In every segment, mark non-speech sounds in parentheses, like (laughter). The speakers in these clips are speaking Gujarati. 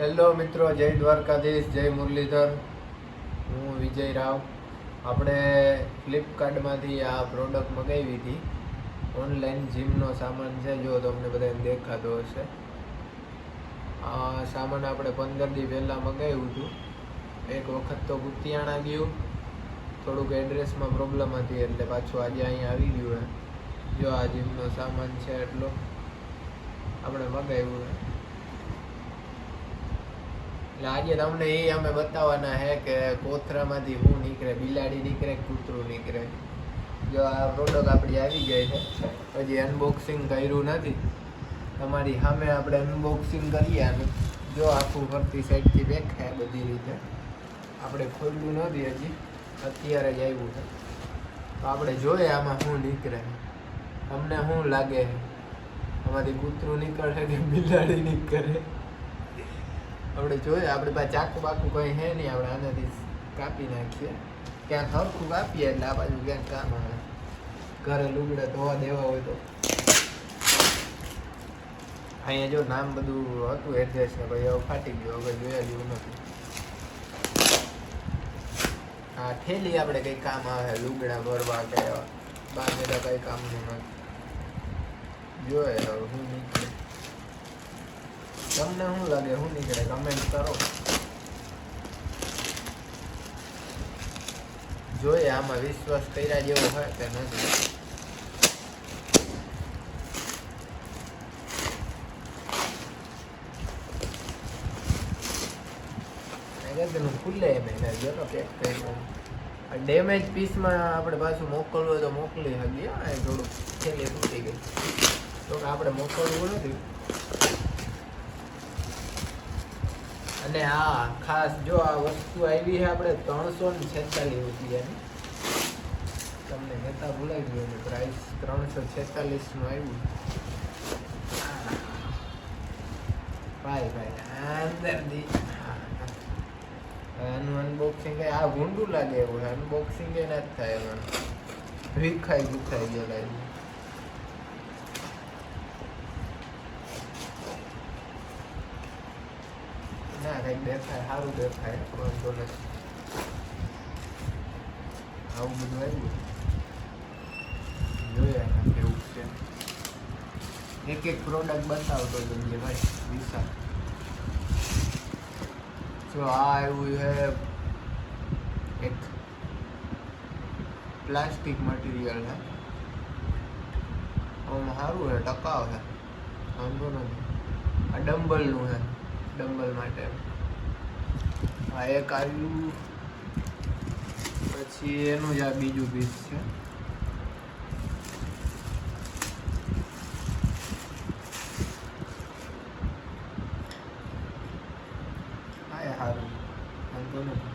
હેલો મિત્રો, જય દ્વારકાધીશ, જય મુરલીધર. હું વિજય રાવ. આપણે ફ્લિપકાર્ટમાંથી આ પ્રોડક્ટ મગાવી હતી. ઓનલાઈન જીમનો સામાન છે, જો તમને બધાને દેખાતો હશે. આ સામાન આપણે પંદર દી પહેલાં મગાવ્યું હતું. એક વખત તો ગુતિયાણા ગયું. થોડુંક એડ્રેસમાં પ્રોબ્લેમ હતી, એટલે પાછું આજે અહીંયા આવી ગયું હે. જો આ જીમનો સામાન છે, એટલો આપણે મગાવ્યું હે. એટલે આજે તમને એ અમે બતાવવાના છે કે કોથરામાંથી શું નીકળે, બિલાડી નીકળે કૂતરું નીકળે. જો આ પ્રોડક્ટ આપણી આવી ગઈ છે. હજી અનબોક્સિંગ કર્યું નથી. તમારી સામે આપણે અનબોક્સિંગ કરીએ અને જો આખું ફરતી સાઈડથી દેખાય બધી રીતે. આપણે ખોલ્યું નથી હજી. અત્યારે જ આવ્યું છે. તો આપણે જોઈએ આમાં શું નીકળે. તમને શું લાગે આમાંથી કૂતરું નીકળે કે બિલાડી નીકળે? આપણે જોઈએ, આપણે પાસે ચાકુ બાકુ કંઈ હે નહીં, આપણે આનાથી કાપી નાખીએ. ક્યાંક હરખું કાપીએ એટલે આ બાજુ ક્યાંક કામ આવે. ઘરે લુગડા ધોવા દેવા હોય તો. અહીંયા જો નામ બધું હતું એડ્રેસ ને ભાઈ હવે ફાટી ગયું, હવે જોયા જેવું નથી. હા થેલી આપણે કંઈ કામ આવે, લુગડા ભરવા કે બાર બધા કંઈ કામનું નથી. જોઈએ, હવે હું નીકળે. તમને શું લાગે? શું નીકળે? કમેન્ટ કરો. જોઈએ, આમાં વિશ્વાસ કર્યા જેવો હોય કે નથી. ખુલ્લે ડેમેજ પીસમાં આપણે પાછું મોકલવું હોય તો મોકલી શકીએ. થોડુંક છેલ્લે તૂટી ગઈ. તો આપણે મોકલવું નથી. અને આ ખાસ જો આ વસ્તુ આવી છે આપણે ત્રણસો ને છેતાલીસ રૂપિયાની. તમને કહેતા ભૂલાઈ ગયું એની પ્રાઇસ ત્રણસો છેતાલીસનું આવ્યું. ભાઈ ભાઈ, અંદર દી. આનું અનબોક્સિંગ આ ભૂંડું લાગે એવું. અનબોક્સિંગ એ નથી થાય એમાં. ભીખાઈ વિખાઈ ગયો કંઈક દેખાય સારું દેખાય વાંધો નથી આવું બધું આવ્યું જોઈએ કેવું છે. એક એક પ્રોડક્ટ બતાવતો તમને ભાઈ, વિશાલ. જો આ આવ્યું છે એક પ્લાસ્ટિક મટીરિયલ છે. આમ સારું છે ટકાવ છે. વાંધો નથી. આ ડમ્બલનું છે, ડમ્બલ માટે. આ એક આવ્યું પછી એનું જ આ બીજું પીસ છે. સારું વાંધો નથી.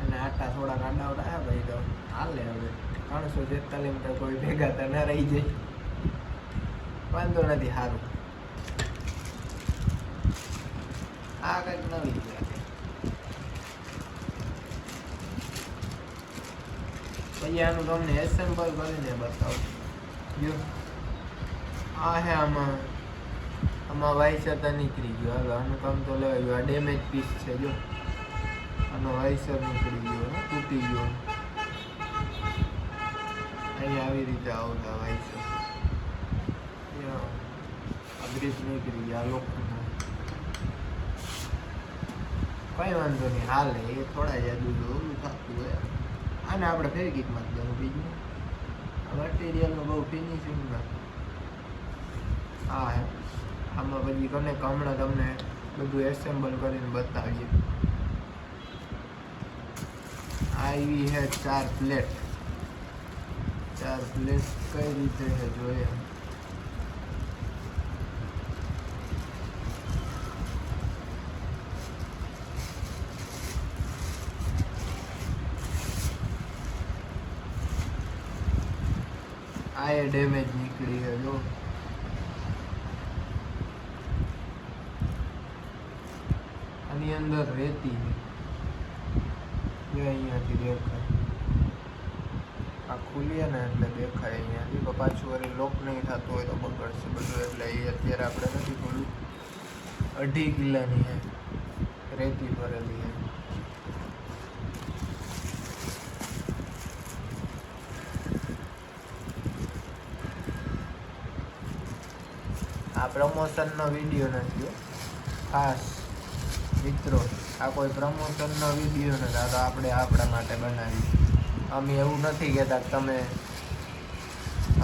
અને આટા થોડા આવ્યા ભાઈ તો હાલે હવે. ત્રણસો જેતાલીસ મીટર કોઈ ભેગા તો ના રહી જાય. વાંધો નથી સારું આ કંઈક નવી જ લાગે આનું તમને એસેમ્બલ કરીને બતાવું. જો આ હે આમાં આમાં વાઈ છતાં નીકળી ગયો. હવે આનું કામ તો લેવાય ગયું. આ ડેમેજ પીસ છે જો આનો વાઈસર નીકળી ગયો તૂટી ગયો. અહીંયા આવી રીતે આવતા વાઈસર બ્રિજ નીકળી ગયા લોકો કઈ વાંધો નહીં. હાલે, એ થોડા જાદુ ઓલું થતું હોય. આને આપણે ફેરકીટમાં જ દેવું બીજું. મટીરિયલનું બહુ ફિનિશિંગ ના હા. આમાં પછી કને હમણાં તમને બધું એસેમ્બલ કરીને બતાવીએ. આવી હે ચાર પ્લેટ ચાર પ્લેટ કઈ રીતે જોઈએ? ડેમેજ નીકળી છે આની અંદર રેતી છે અહીંયાથી દેખાય. આ ખુલીએ ને એટલે દેખાય અહીંયાથી તો પાછું વળી લોક નહીં થતું હોય તો બગડશે બધું, એટલે એ અત્યારે આપણે નથી ખોલ્યું અઢી કિલ્લાની રેતી ભરેલી હે. આ પ્રમોશનનો વીડિયો નથી. ખાસ મિત્રો, આ કોઈ પ્રમોશનનો વીડિયો નથી. આ તો આપણે આપણા માટે બનાવી અમે એવું નથી કહેતા તમે,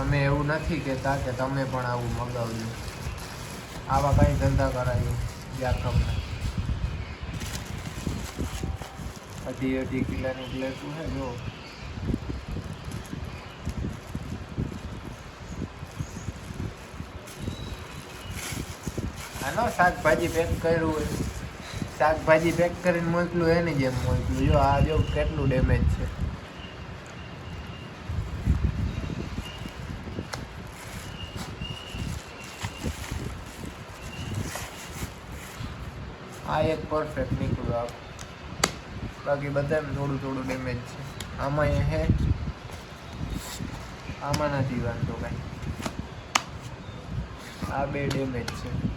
અમે એવું નથી કહેતા કે તમે પણ આવું મગાવજો. આવા કંઈ ધંધા કરાયું વ્યાકમના અઢી અઢી કિલ્લાની પ્લેટું છે જો. આનો શાકભાજી પેક કર્યું હોય. શાકભાજી પેક કરીને મોકલું, એની જેમ મોકલું. જો આ જો કેટલું ડેમેજ છે. આ એક પરફેક્ટ નીકળ્યું આ બાકી બધામાં થોડું થોડું ડેમેજ છે. આમાં હે. આમાં નથી વાંધો કાંઈ. આ બે ડેમેજ છે.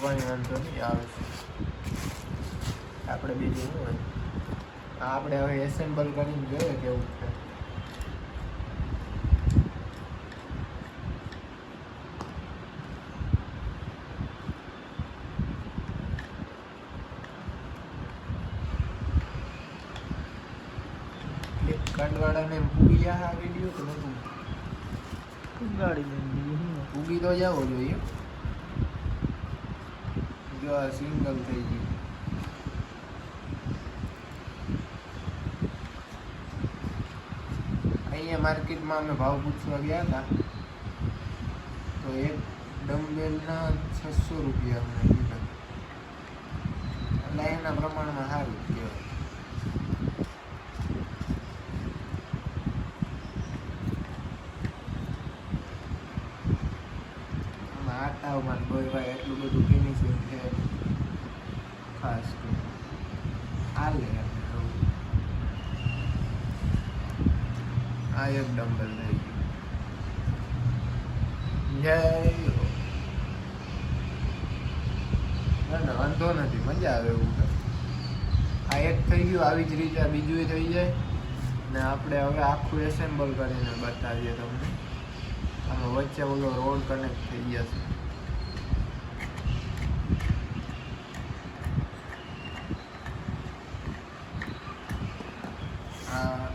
કંઈ વાંધો નહીં આવે આપણે બીજું હોય? આપણે હવે એસેમ્બલ કરીને જોઈએ કેવું છે ફ્લિપકાર્ટ વાળાને પૂગી જાય આ વીડિયો કે નતું. ગાડી લઈને બીજું તો જવો જોઈએ. જો આ સિંગલ થઈ ગયું. અહીંયા માર્કેટમાં અમે ભાવ પૂછવા ગયા હતા. તો એક ડમ્બેલના છસો રૂપિયા અમને કીધા. એટલે એના પ્રમાણમાં સારું કહેવાય. આમાં આટાઓમાં કોઈ એટલું બધું ફિનિશિંગ છે ખાસ તો હાલે એમ એવું. આ એક ડમ્બલ થઈ ગયું. ના ના, વાંધો નથી, મજા આવે એવું આ એક થઈ ગયું, આવી જ રીતે બીજું થઈ જાય. ને આપણે હવે આખું એસેમ્બલ કરીને બતાવીએ તમને. આમાં વચ્ચે ઓલો રોડ કનેક્ટ થઈ ગયા છે આ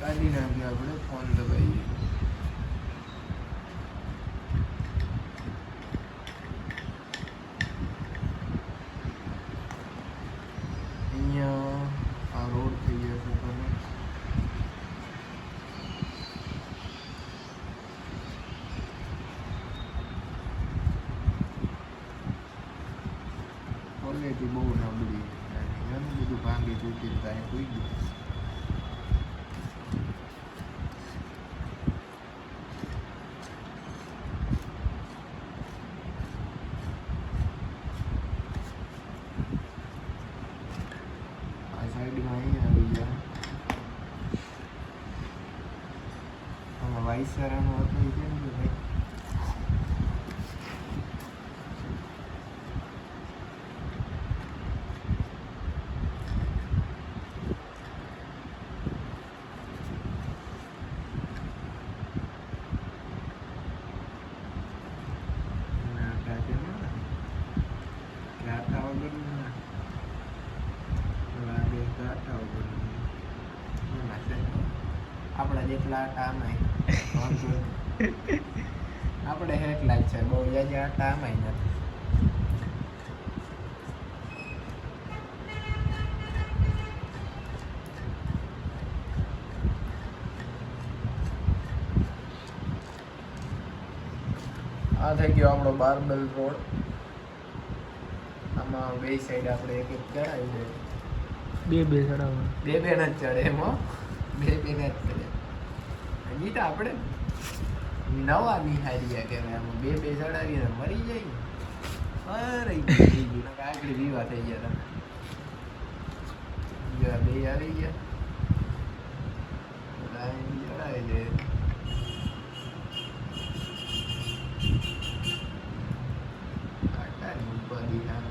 કાઢી નાખ્યો આપણે ફોન દબાઈએ અહીંયા આ રોડ થઈ ગયો છે connect. ક્વોલિટી બહુ નબળી છે આની. ઘણું બધું ભાંગી તૂટીને કાંઈ કોઈ ગયું આ સાઈડમાં અહીંયા આવી ગયા આમાં વાઇસરાનું હતું એ કેમ છે ભાઈ ના, કાઢે ના. કાઢા વગરનું ના. લાગે તો આટા વગરનું. ના, સાહેબ. આપણા જેટલા આટા આમાંય વાંધો નહીં. (laughs) આપણે હેટલા લાઈક છે બહુ આ આટા આમાંય નથી. આ થઈ ગયો આપણો બારબલ રોડ. આમાં બે સાઈડ આપણે એક એક ચડાવી દે બે બે ચડાવવા બે બે જ ચડે એમાં બે બે જ ચડે. ગીતા આપણે નવા નિહારીયા કે બે બે ચડાવીને મરી જાય. અરે થઈ ગયું આગળ થઈ ગયા જો બે આવી ગયા. ચડાવી દે આટા કાંઈ ઉપાધિ ના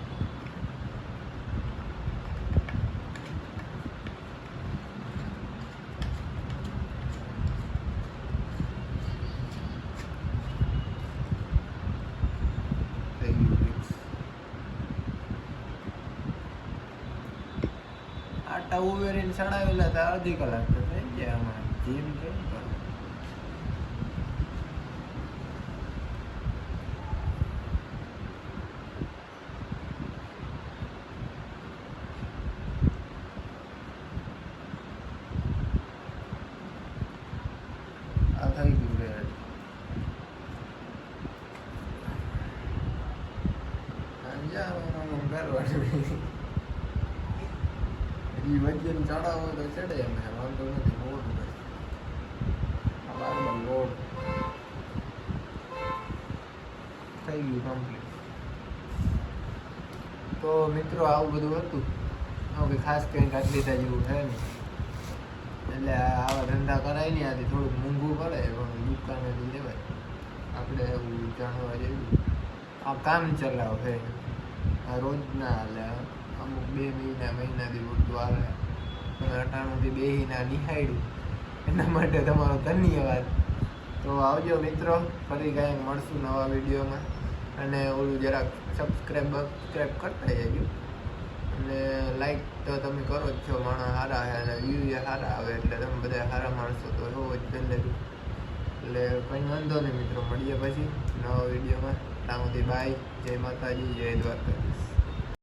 થઈ ગયું fix. આટા ઉવેરીને ચણાવેલા હતા અડધી કલાક તો થઈ ગયા અમારે. જીમ કેમ કરું આ થઈ ગયું રેડ અંજારમાં કરવાનું હજી ચડાવો તો ચડે એમ વાંધો નથી મોડ બારમાં લોડ થઈ ગયું કમ્પ્લીટ તો મિત્રો આવું બધું હતું હવે ખાસ કંઈક આટલી થાય જેવું છે નહીં એટલે આવા ધંધા કરાય નહીં આથી થોડુંક મોંઘું પડે પણ દુકાનેથી લેવાય આપણે એવું જાણવા જેવું આ કામ ચલાવ છે આ રોજ ના હાલે અમુક બે મહિના મહિનાથી પૂરતું તમે અટાણુંથી બેહીના નિહાળ્યું, એના માટે તમારો ધન્યવાદ. તો આવજો મિત્રો, ફરી કાંઈક મળશું નવા વિડીયોમાં. અને ઓલું જરાક સબસ્ક્રાઈબ બબસ્ક્રાઈબ કરતા જજો. અને લાઈક તો તમે કરો જ છો માણસ સારા છે અને વ્યૂ સારા આવે એટલે તમે બધા સારા માણસો તો હોવો જ પહેલેથી એટલે કંઈ વાંધો નહીં મિત્રો, મળીએ પછી નવા વિડીયોમાં. ત્યાં સુધી બાય જય માતાજી, જય દ્વારકા.